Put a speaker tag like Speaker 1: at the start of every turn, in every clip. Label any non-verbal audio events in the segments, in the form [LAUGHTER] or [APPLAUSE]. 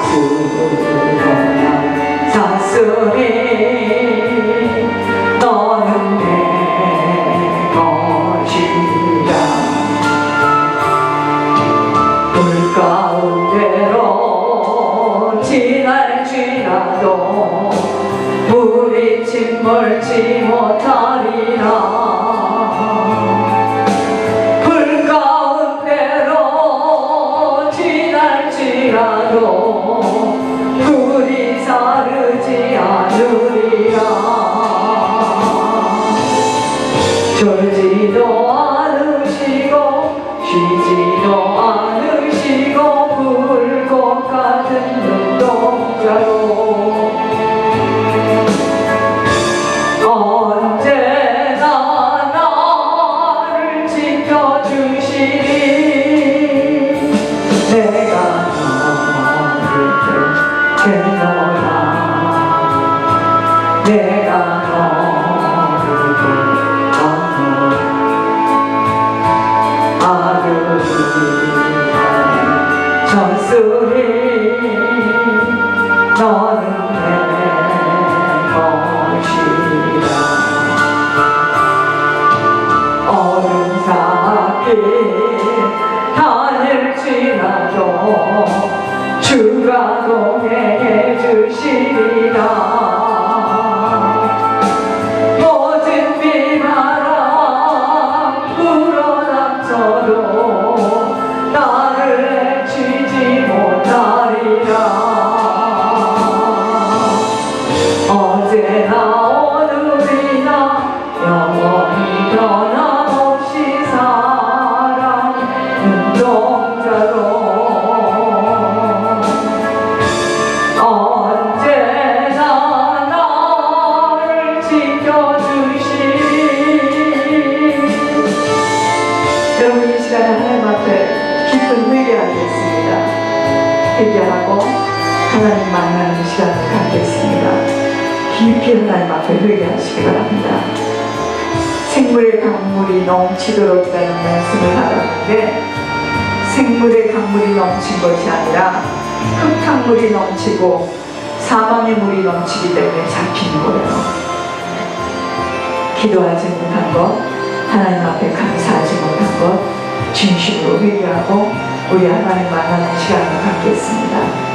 Speaker 1: 사 쉬지도 사 회개하고 하나님 만나는 시간을 갖겠습니다. 깊이 하나님 앞에 회개하시기 바랍니다. 생물의 강물이 넘치도록 라는 말씀을 하는데 생물의 강물이 넘친 것이 아니라 흙탕물이 넘치고 사망의 물이 넘치기 때문에 잡힌 거예요. 기도하지 못한 것, 하나님 앞에 감사하지 못한 것, 진심으로 회개하고 우리 하나님 만나는 시간을 갖겠습니다.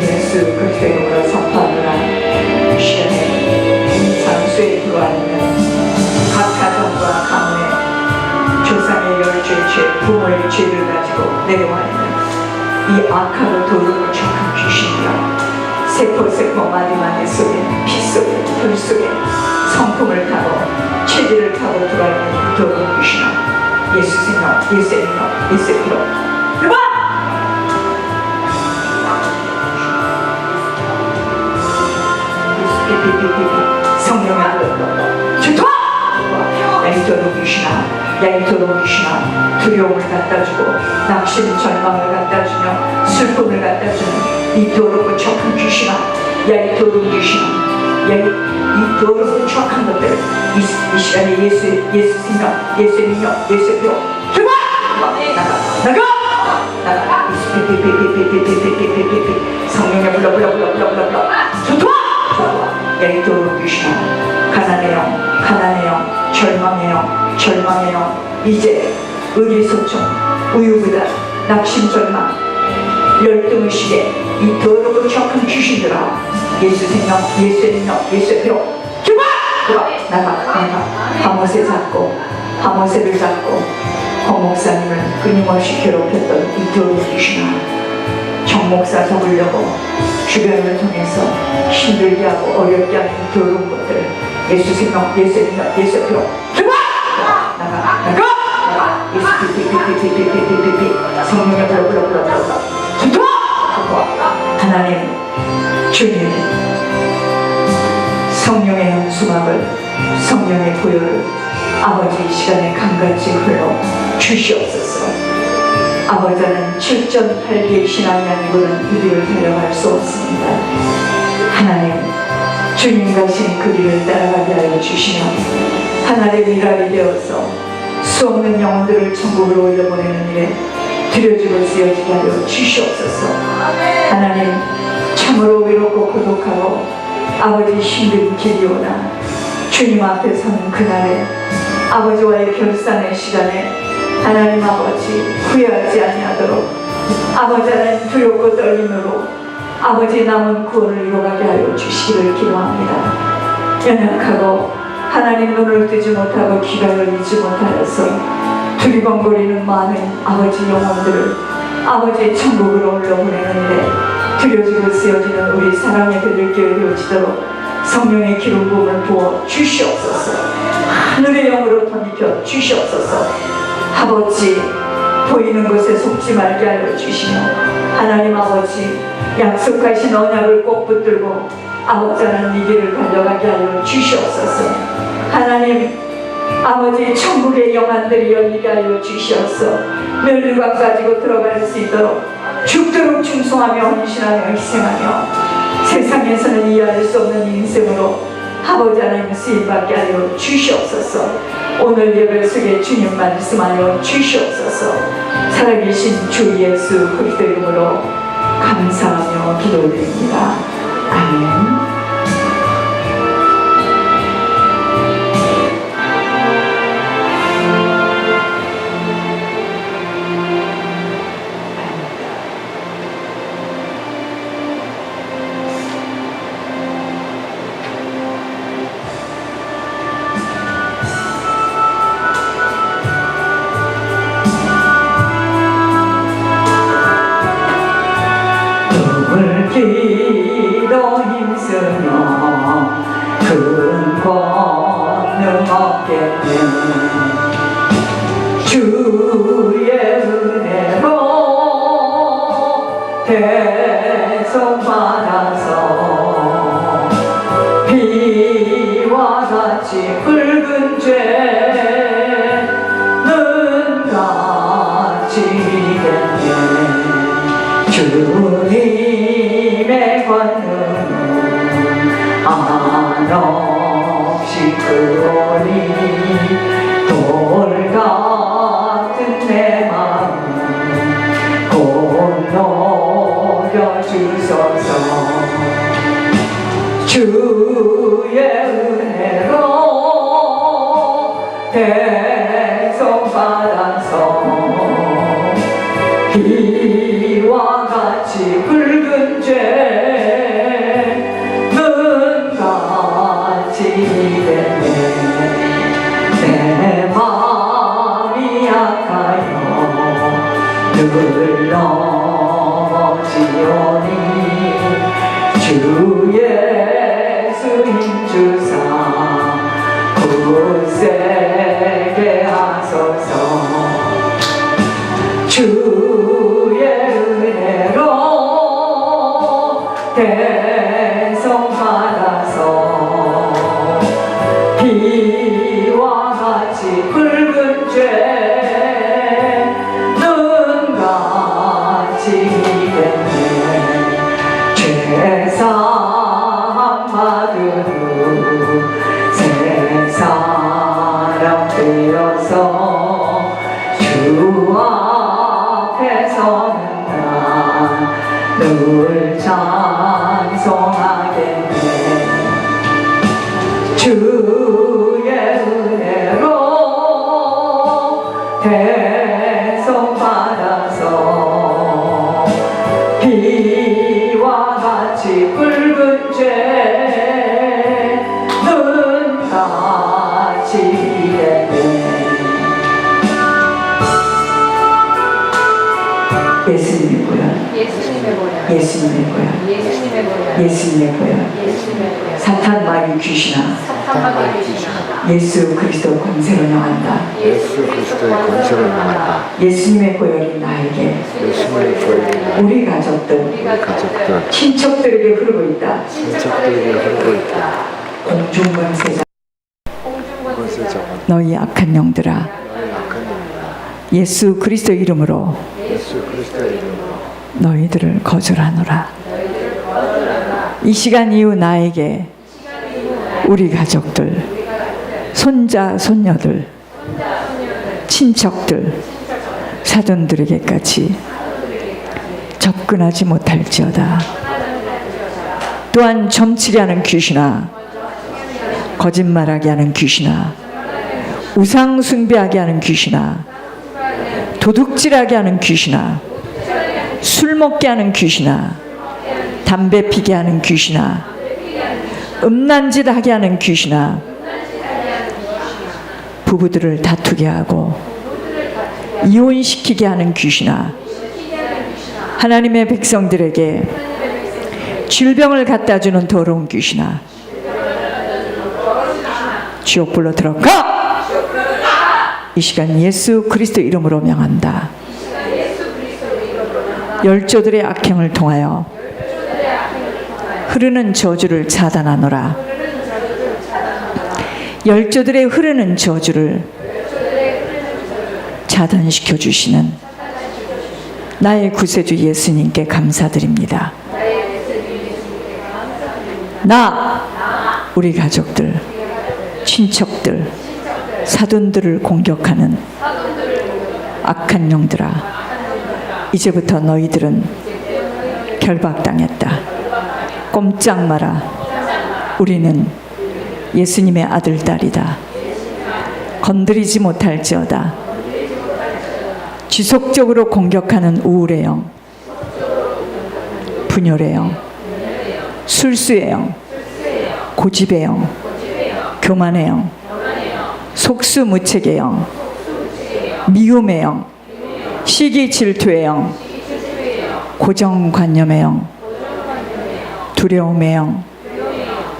Speaker 1: 예수 그리스도의 이름으로 선포하노라 시간에 장수에 들어왔는 각 가정과 가문에 조상의 열주의 죄, 부모의 죄를 가지고 내려와 있는 이 악하고 도움을 척한 귀신이여 세포세포 마디마디 속에 피 속에 불 속에 성품을 타고 체질을 타고 들어와 있는 도움 귀신아. 예수 생각, 예수의 이름, 예수의 피로 성령아 주토 앵토록 귀신아 앵토록 귀신아 두려움을 갖다주고 낙심 절망을 갖다주며 슬픔을 갖다주는 이 더러운 척한 귀신아 야이 더러운 귀신아 야이 이 더러운 척한 것들 이, 이 시간에 예수 예수 생각 예수의 능력 예수의 표 들어와 나가 나가 나가 성령의 불러 불러 불러 불러 불러 불러 좋다! 가난의 영 절망의 영 절망의 영 이제 의리소총 우유부다 낙심 절망. 열등의식에 이 더럽고 척한 귀신들아 예수 생명 예수 능력 예수 피로 죽어 죽어 나가 나가. 하모세 잡고 하모세를 잡고 허 목사님을 끊임없이 괴롭혔던 이 더러운 귀신아 정 목사 잡으려고 주변을 통해서 힘들게 하고 어렵게 하는 더러운 것들 예수 생명 예수 능력 예수 피피피피피피피피피 성령의 죽어 하나님 주님 성령의 현수막을 성령의 보혈을 아버지 이 시간에 감같이 흘러 주시옵소서 아버지는 7.8개의 신앙이 아니고는 이 길을 달려갈 수 없습니다. 하나님 주님 가신 그 길을 따라가게 하여 주시며 하나님의 미랄이 되어서 수없는 영혼들을 천국으로 올려보내는 일에 드려지고 쓰여지게 하여 주시옵소서. 하나님 참으로 외롭고 고독하고 아버지 힘든 길이오나 주님 앞에 서는 그날에 아버지와의 결산의 시간에 하나님 아버지 후회하지 아니하도록 아버지는 두렵고 떨림으로 아버지 남은 구원을 이뤄가게 하여 주시기를 기도합니다. 연약하고 하나님 눈을 뜨지 못하고 귀가 열리지 못하여서 두리번거리는 많은 아버지 영혼들을 아버지의 천국으로 올려보내는 일에 드려지고 쓰여지는 우리 사랑의 배들교회 되어지도록 성령의 기름 부음을 부어 주시옵소서. 하늘의 영으로 덧입혀 주시옵소서 아버지 보이는 것에 속지 말게 하여 주시며 하나님 아버지 약속하신 언약을 꼭 붙들고 아버지는 이 길을 달려가게 하여 주시옵소서. 하나님 아버지 천국의 영안들이 열리게 하여 주시옵소 멸류관 가지고 들어갈 수 있도록 죽도록 충성하며 헌신하며 희생하며 세상에서는 이해할 수 없는 인생으로 아버지 하나님 쓰임받게 하여 주시옵소서 오늘 예배 속에 주님 말씀하여 주시옵소서. 살아계신 주 예수 그리스도 이름으로 감사하며 기도드립니다. 아멘 대성 받아서 비와 같이 붉은 죄는 가지겠네 주님의 권능은 한없이 크 Thank [LAUGHS] you. 예수님의 고향.
Speaker 2: 예수님의
Speaker 1: 고향.
Speaker 2: 예수님의.
Speaker 1: 사탄 마귀 귀신아.
Speaker 2: 사탄마귀 귀신아.
Speaker 1: 예수 그리스도 권세로 명한다.
Speaker 3: 예수 그리스도의 권세를 명한다.
Speaker 1: 예수님의 고열이 나에게
Speaker 3: 예수님의 교회가
Speaker 1: 우리 가족들
Speaker 2: 우리
Speaker 3: 가족들,
Speaker 1: 친척들에게 흐르고 있다.
Speaker 3: 친척들에게 흐르고 있다.
Speaker 1: 공중 권세자.
Speaker 3: 권세자가
Speaker 1: 너희 악한 영들아. 예수 그리스도 이름으로.
Speaker 3: 예수 그리스도의 이름으로
Speaker 1: 너희들을 거절하노라. 이 시간 이후 나에게 우리 가족들 손자 손녀들 친척들 사돈들에게까지 접근하지 못할지어다. 또한 점치게 하는 귀신아 거짓말하게 하는 귀신아 우상 숭배하게 하는 귀신아 도둑질하게 하는 귀신아 술 먹게 하는 귀신아 담배 피게 하는 귀신아 음란짓 하게 하는 귀신아 부부들을 다투게 하고 이혼시키게 하는 귀신아 하나님의 백성들에게 질병을 갖다 주는 더러운 귀신아 지옥불로 들어가! 이 시간 예수 그리스도 이름으로 명한다 열조들의 악행을 통하여 흐르는 저주를 차단하노라 열조들의 흐르는 저주를 차단시켜 주시는 나의 구세주 예수님께 감사드립니다. 나 우리 가족들 친척들 사돈들을 공격하는 악한 영들아 이제부터 너희들은 결박당했다. 꼼짝 마라. 우리는 예수님의 아들, 딸이다. 건드리지 못할지어다. 지속적으로 공격하는 우울의 영, 분열의 영, 술수의 영, 고집의 영, 교만의 영, 속수무책의 영, 미움의 영, 시기 질투의 영, 고정관념의 영, 두려움의 영,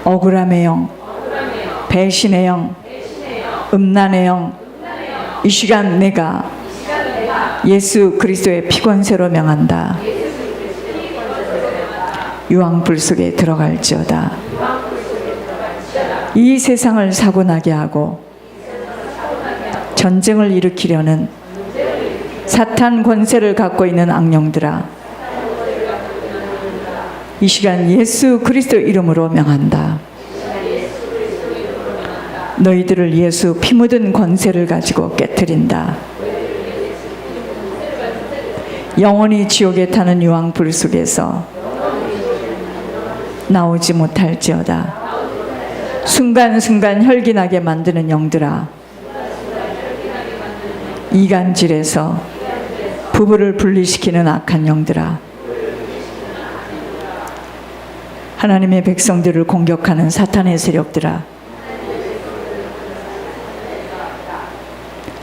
Speaker 1: 억울함의 영, 배신의 영, 음란의 영, 이 시간 내가 예수 그리스도의 피권세로 명한다. 유황불 속에 들어갈지어다. 이 세상을 사고나게 하고 전쟁을 일으키려는 사탄 권세를 갖고 있는 악령들아 이 시간 예수 그리스도 이름으로 명한다. 너희들을 예수 피 묻은 권세를 가지고 깨뜨린다. 영원히 지옥에 타는 유황 불 속에서 나오지 못할지어다. 순간순간 혈기나게 만드는 영들아. 이간질에서 부부를 분리시키는 악한 영들아. 하나님의 백성들을 공격하는 사탄의 세력들아.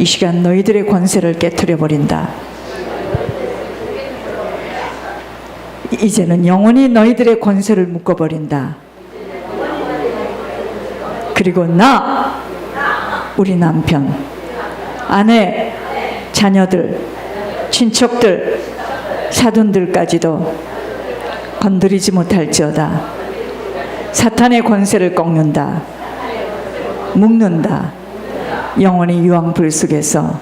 Speaker 1: 이 시간 너희들의 권세를 깨뜨려 버린다. 이제는 영원히 너희들의 권세를 묶어 버린다. 그리고 나, 우리 남편, 아내, 자녀들, 친척들, 사돈들까지도 건드리지 못할지어다. 사탄의 권세를 꺾는다. 묶는다. 영원히 유황불 속에서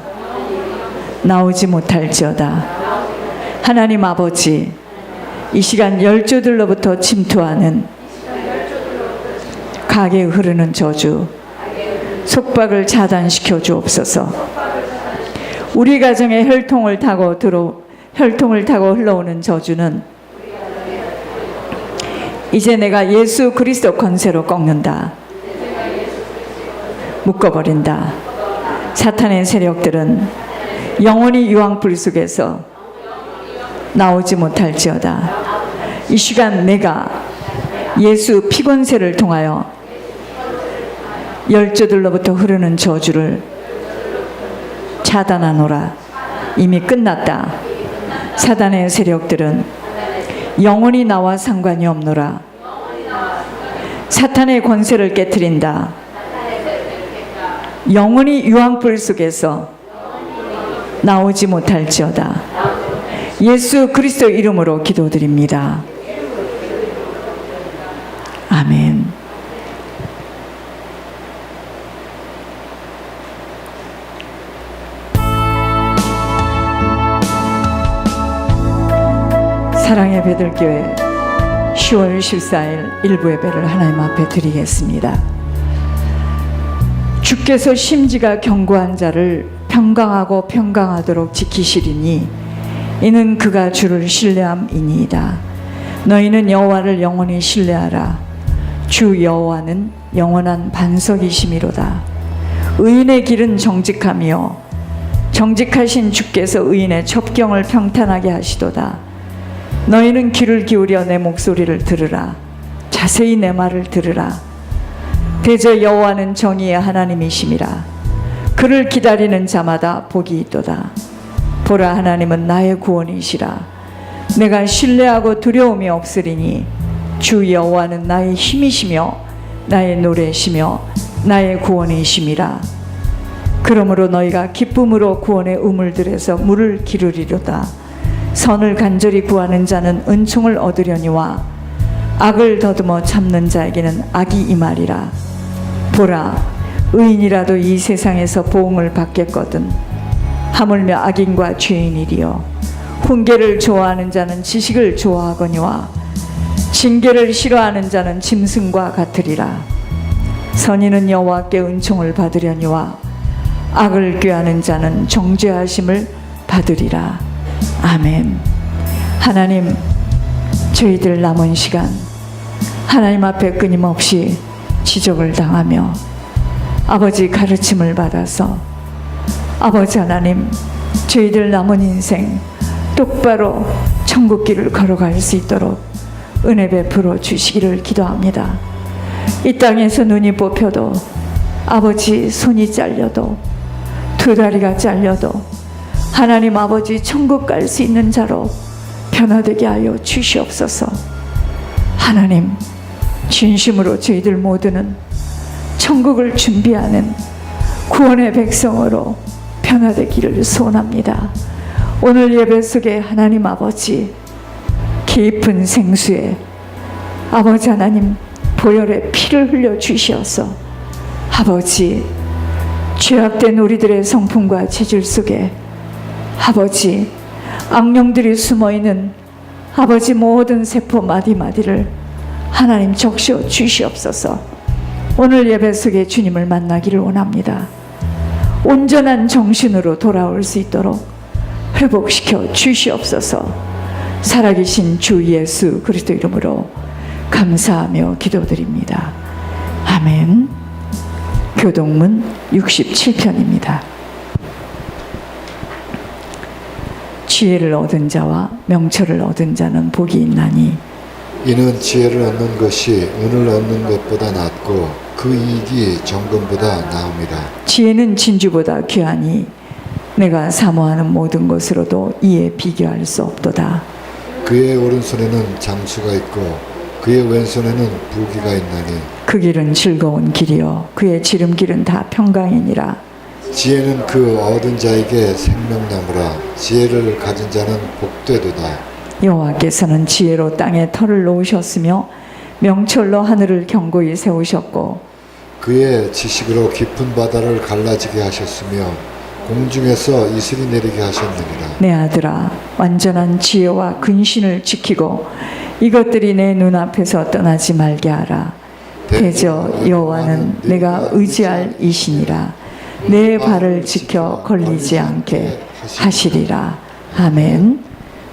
Speaker 1: 나오지 못할지어다. 하나님 아버지, 이 시간 열조들로부터 침투하는 가게 흐르는 저주, 속박을 차단시켜 주옵소서. 우리 가정에 혈통을 타고 들어 혈통을 타고 흘러오는 저주는 이제 내가 예수 그리스도 권세로 꺾는다. 묶어버린다. 사탄의 세력들은 영원히 유황불 속에서 나오지 못할지어다. 이 시간 내가 예수 피권세를 통하여 열조들로부터 흐르는 저주를 차단하노라. 이미 끝났다. 사단의 세력들은 영원히 나와 상관이 없노라. 사탄의 권세를 깨뜨린다. 영원히 유황불 속에서 나오지 못할지어다. 예수 그리스도 이름으로 기도드립니다. 아멘. 사랑의 베들교회 10월 14일 일부 예배를 하나님 앞에 드리겠습니다. 주께서 심지가 견고한 자를 평강하고 평강하도록 지키시리니 이는 그가 주를 신뢰함이니이다. 너희는 여호와를 영원히 신뢰하라. 주 여호와는 영원한 반석이심이로다. 의인의 길은 정직하며 정직하신 주께서 의인의 첩경을 평탄하게 하시도다. 너희는 귀를 기울여 내 목소리를 들으라. 자세히 내 말을 들으라. 대저 여호와는 정의의 하나님이심이라. 그를 기다리는 자마다 복이 있도다. 보라 하나님은 나의 구원이시라. 내가 신뢰하고 두려움이 없으리니 주 여호와는 나의 힘이시며 나의 노래시며 나의 구원이심이라. 그러므로 너희가 기쁨으로 구원의 우물들에서 물을 기르리로다. 선을 간절히 구하는 자는 은총을 얻으려니와 악을 더듬어 참는 자에게는 악이 임하리라. 보라, 의인이라도 이 세상에서 보응을 받겠거든. 하물며 악인과 죄인이리요. 훈계를 좋아하는 자는 지식을 좋아하거니와 징계를 싫어하는 자는 짐승과 같으리라. 선인은 여호와께 은총을 받으려니와 악을 꾀하는 자는 정죄하심을 받으리라. 아멘. 하나님, 저희들 남은 시간 하나님 앞에 끊임없이 지적을 당하며 아버지 가르침을 받아서 아버지 하나님 저희들 남은 인생 똑바로 천국 길을 걸어갈 수 있도록 은혜 베풀어 주시기를 기도합니다. 이 땅에서 눈이 뽑혀도 아버지 손이 잘려도 두 다리가 잘려도 하나님 아버지 천국 갈 수 있는 자로 변화되게 하여 주시옵소서. 하나님 진심으로 저희들 모두는 천국을 준비하는 구원의 백성으로 변화되기를 소원합니다. 오늘 예배 속에 하나님 아버지 깊은 생수에 아버지 하나님 보혈의 피를 흘려 주시어서 아버지 죄악된 우리들의 성품과 체질 속에 아버지 악령들이 숨어 있는 아버지 모든 세포 마디마디를 하나님 적셔 주시옵소서. 오늘 예배 속에 주님을 만나기를 원합니다. 온전한 정신으로 돌아올 수 있도록 회복시켜 주시옵소서. 살아계신 주 예수 그리스도 이름으로 감사하며 기도드립니다. 아멘. 교동문 67편입니다. 지혜를 얻은 자와 명철을 얻은 자는 복이 있나니
Speaker 4: 이는 지혜를 얻는 것이 은을 얻는 것보다 낫고 그 이익이 정금보다 나음이라.
Speaker 1: 지혜는 진주보다 귀하니 내가 사모하는 모든 것으로도 이에 비교할 수 없도다.
Speaker 4: 그의 오른손에는 장수가 있고 그의 왼손에는 부기가 있나니
Speaker 1: 그 길은 즐거운 길이요 그의 지름길은 다 평강이니라
Speaker 4: 지혜는 그 얻은 자에게 생명나무라. 지혜를 가진 자는 복되도다.
Speaker 1: 여호와께서는 지혜로 땅에 털을 놓으셨으며 명철로 하늘을 견고히 세우셨고
Speaker 4: 그의 지식으로 깊은 바다를 갈라지게 하셨으며 공중에서 이슬이 내리게 하셨느니라.
Speaker 1: 내 아들아 완전한 지혜와 근신을 지키고 이것들이 내 눈앞에서 떠나지 말게 하라. 대저 여호와는 내가 의지할 이신이라 내 발을 지켜 걸리지 않게 하시리라. 아멘.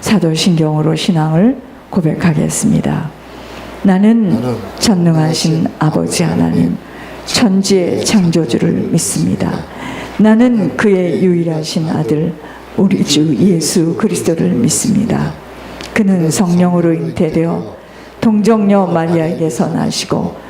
Speaker 1: 사도신경으로 신앙을 고백하겠습니다. 나는 전능하신 아버지 하나님 천지의 창조주를 믿습니다. 나는 그의 유일하신 아들 우리 주 예수 그리스도를 믿습니다. 그는 성령으로 잉태되어 동정녀 마리아에게서 나시고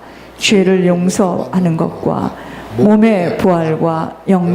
Speaker 1: 죄를 용서하는 것과 몸의 부활과 영